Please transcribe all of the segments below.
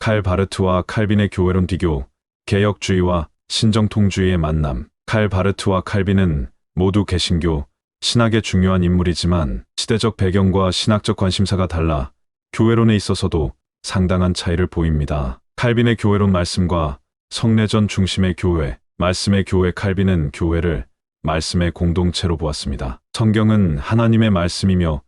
칼 바르트와 칼빈의 교회론 비교, 개혁주의와 신정통주의의 만남. 칼 바르트와 칼빈은 모두 개신교, 신학의 중요한 인물이지만 시대적 배경과 신학적 관심사가 달라 교회론에 있어서도 상당한 차이를 보입니다. 칼빈의 교회론 말씀과 성례전 중심의 교회, 말씀의 교회 칼빈은 교회를 말씀의 공동체로 보았습니다. 성경은 하나님의 말씀이며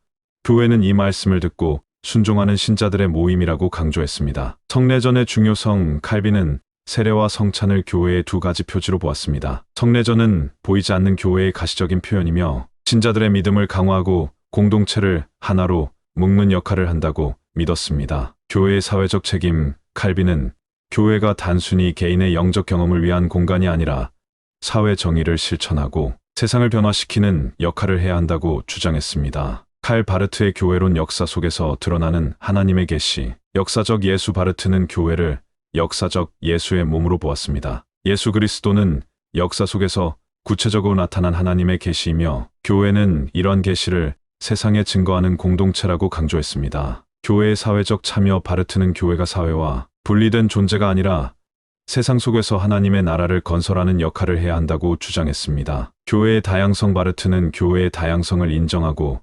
교회는 이 말씀을 듣고 순종하는 신자들의 모임이라고 강조했습니다. 성례전의 중요성 칼빈은 세례와 성찬을 교회의 두 가지 표지로 보았습니다. 성례전은 보이지 않는 교회의 가시적인 표현이며 신자들의 믿음을 강화하고 공동체를 하나로 묶는 역할을 한다고 믿었습니다. 교회의 사회적 책임 칼빈은 교회가 단순히 개인의 영적 경험을 위한 공간이 아니라 사회 정의를 실천하고 세상을 변화시키는 역할을 해야 한다고 주장했습니다. 칼 바르트의 교회론 역사 속에서 드러나는 하나님의 계시, 역사적 예수 바르트는 교회를 역사적 예수의 몸으로 보았습니다. 예수 그리스도는 역사 속에서 구체적으로 나타난 하나님의 계시이며 교회는 이런 계시를 세상에 증거하는 공동체라고 강조했습니다. 교회의 사회적 참여 바르트는 교회가 사회와 분리된 존재가 아니라 세상 속에서 하나님의 나라를 건설하는 역할을 해야 한다고 주장했습니다. 교회의 다양성 바르트는 교회의 다양성을 인정하고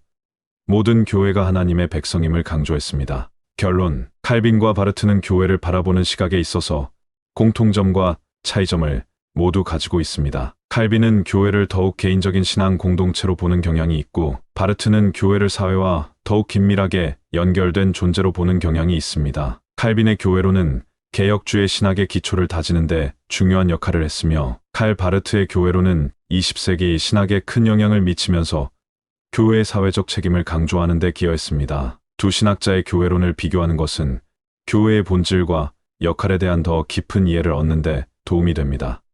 모든 교회가 하나님의 백성임을 강조했습니다. 결론, 칼빈과 바르트는 교회를 바라보는 시각에 있어서 공통점과 차이점을 모두 가지고 있습니다. 칼빈은 교회를 더욱 개인적인 신앙 공동체로 보는 경향이 있고, 바르트는 교회를 사회와 더욱 긴밀하게 연결된 존재로 보는 경향이 있습니다. 칼빈의 교회로는 개혁주의 신학의 기초를 다지는데 중요한 역할을 했으며, 칼 바르트의 교회로는 20세기 신학에 큰 영향을 미치면서 교회의 사회적 책임을 강조하는 데 기여했습니다. 두 신학자의 교회론을 비교하는 것은 교회의 본질과 역할에 대한 더 깊은 이해를 얻는 데 도움이 됩니다.